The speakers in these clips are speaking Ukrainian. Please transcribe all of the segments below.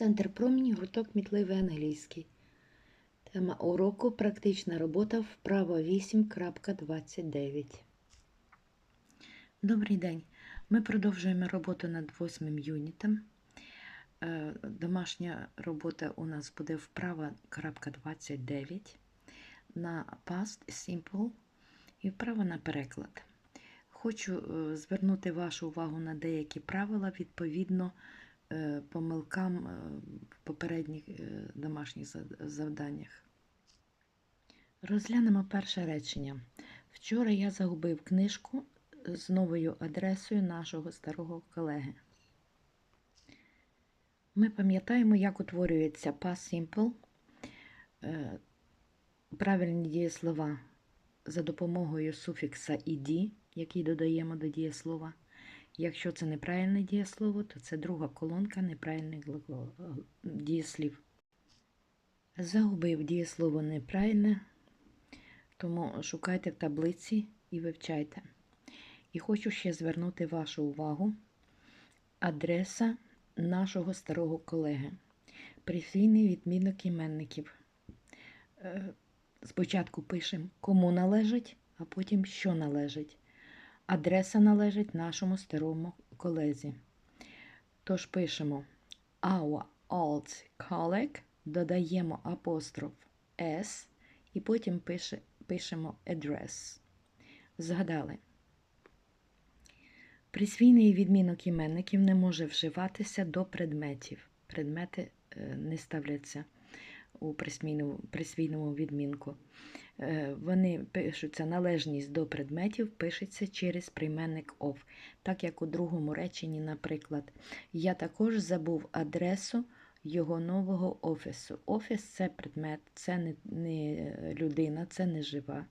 Центр промені, гурток мітливий англійський. Тема уроку практична робота вправо 8.29. Добрий день. Ми продовжуємо роботу над восьмим юнітом. Е, Домашня робота у нас буде вправа крапка 29 на past simple і вправа на переклад. Хочу е, звернути вашу увагу на деякі правила відповідно помилкам е, в попередніх е, домашніх завданнях. Розглянемо перше речення. Вчора я загубив книжку з новою адресою нашого старого колеги. Ми пам'ятаємо, як утворюється past simple. Е, Правильні дієслова за допомогою суфікса «ed», який додаємо до дієслова. Якщо це неправильне дієслово, то це друга колонка неправильних дієслів. Загубив дієслово неправильне, тому шукайте в таблиці і вивчайте. І хочу ще звернути вашу увагу. Адреса нашого старого колеги. Присвійний відмінок іменників. Е, Спочатку пишемо, кому належить, а потім що належить. Адреса належить нашому старому колезі. Тож пишемо our old colleague, додаємо апостроф S і потім пише, пишемо address. Згадали. Присвійний відмінок іменників не може вживатися до предметів. Предмети е, не ставляться у присвійному, відмінку. Е, Вони пишуться належність до предметів, пишеться через прийменник of. Так як у другому реченні, наприклад, я також забув адресу його нового офісу. Офіс це предмет, це не, не людина, це не жива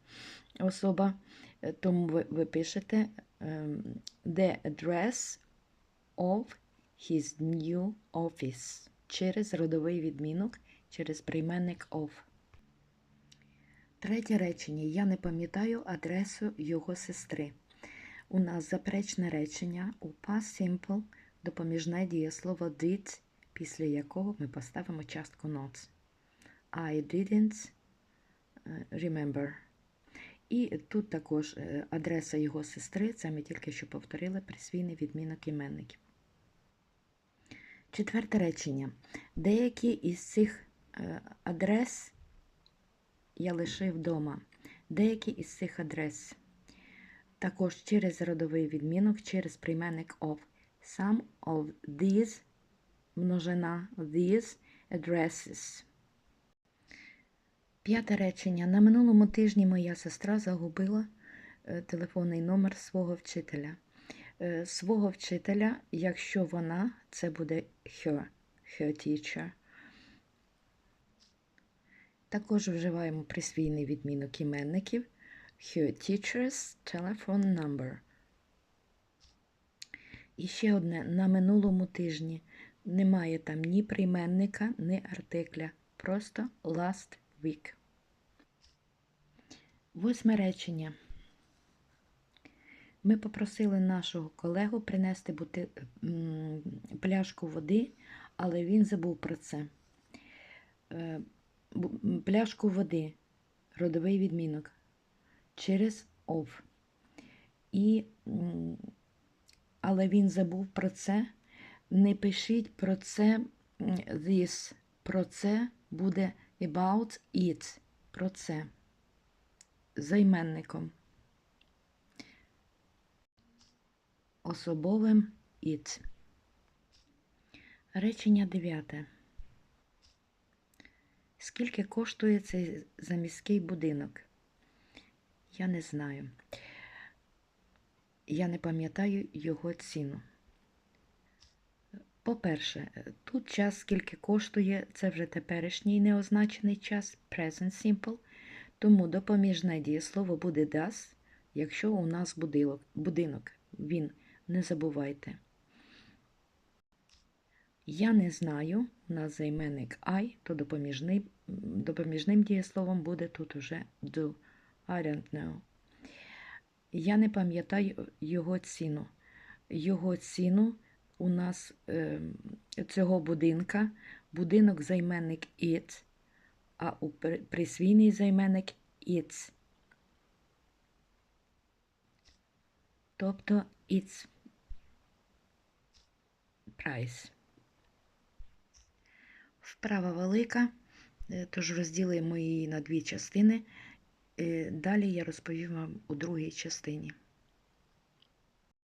особа. Е, Тому ви, ви пишете ем, the address of his new office через родовий відмінок, через прийменник of. Третє речення. Я не пам'ятаю адресу його сестри. У нас заперечне речення у past simple допоміжне дієслово did, після якого ми поставимо частку not. I didn't е, remember. І тут також е, адреса його сестри, це ми тільки що повторили присвійний відмінок іменників. Четверте речення. Деякі із цих адрес я лишив вдома. Деякі із цих адрес. Також через родовий відмінок, через прийменник of. Some of these множина these addresses. П'яте речення. На минулому тижні моя сестра загубила е, телефонний номер свого вчителя. Е, Свого вчителя, якщо вона, це буде her, her teacher. Також вживаємо присвійний відмінок іменників her teacher's telephone number. І ще одне на минулому тижні немає там ні прийменника, ні артикля. Просто last week. Восьме речення. Ми попросили нашого колегу принести бути, пляшку води, але він забув про це. Пляшку води, родовий відмінок, через ов. І, але він забув про це. Не пишіть про це this. Про це буде about it. Про це. Займенником. Особовим it. Речення дев'яте. Скільки коштує цей заміський будинок? Я не знаю. Я не пам'ятаю його ціну. По-перше, тут час, скільки коштує, це вже теперішній неозначений час, present simple, тому допоміжне дієслово буде does, якщо у нас будинок. Він, не забувайте. Я не знаю, у нас займенник I, то допоміжний, допоміжним дієсловом буде тут уже do. I don't know. Я не пам'ятаю його ціну. Його ціну у нас е, цього будинка будинок займенник it, а у присвійний займенник its. Тобто its price. Вправа велика, е, тож розділимо її на дві частини. Е, Далі я розповім вам у другій частині.